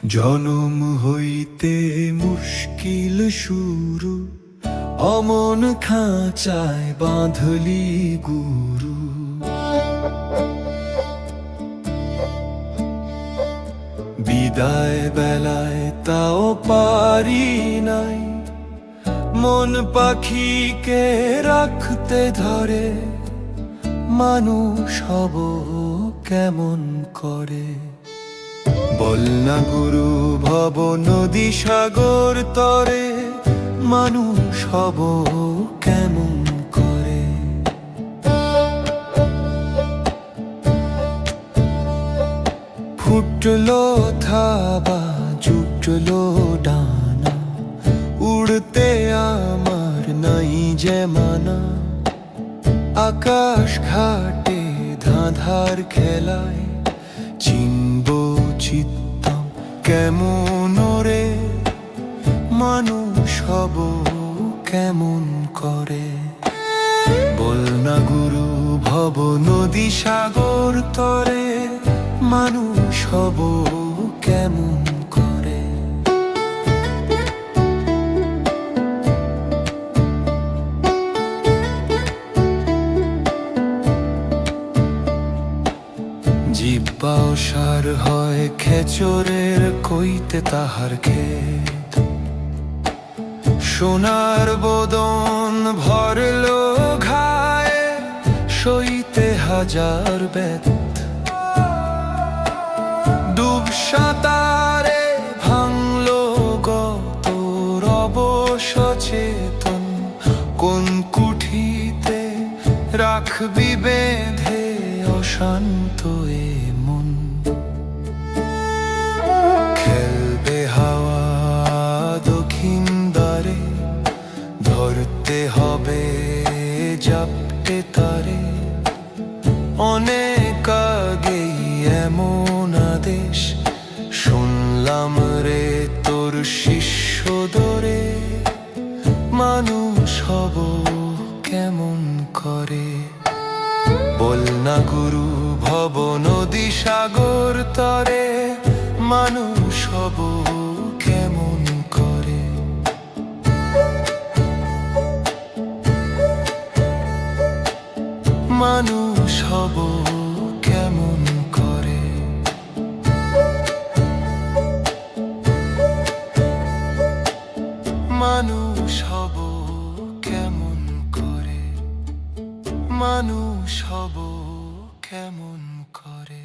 জনম হইতে মুশকিল শুরু, অমন খাঁচায় বাঁধলি গুরু। বিদায় বেলায় তাও পারি নাই, মন পাখিকে রাখতে ধরে, মানুষ হব কেমন করে? বল না গুরু, ভব নদী সাগর তরে, মানুষ হব কেমন করে? ফুটলো থাবা, জুটলো ডানা, উড়তে আমার নাই যে মানা। আকাশ ঘাটে ধাঁধার খেলায়, চিনব চিত্তম, কেমন রে মানুষ হব কেমন করে? বল না গুরু, ভব নদী সাগর তরে, মানুষ হব কেমন জিব্বাও সার হয় খেচরের কইতে তাহার ক্ষেত। সোনার বদন ভরলো ঘায়ে সইতে হাজার বেত। ডুব সাঁতারে ভাঙলো গত রব সচেতন কোন কুঠিতে রাখবি বেঁধে অশান্ত এ তারে অনেক আগেই এমন আদেশ শুনলাম রে তোর শিষ্য দরে মানুষ হব কেমন করে? বল না গুরু ভব নদী সাগর তরে মানুষ মানুষ হব কেমন করে? মানুষ হব কেমন করে? মানুষ হব কেমন করে?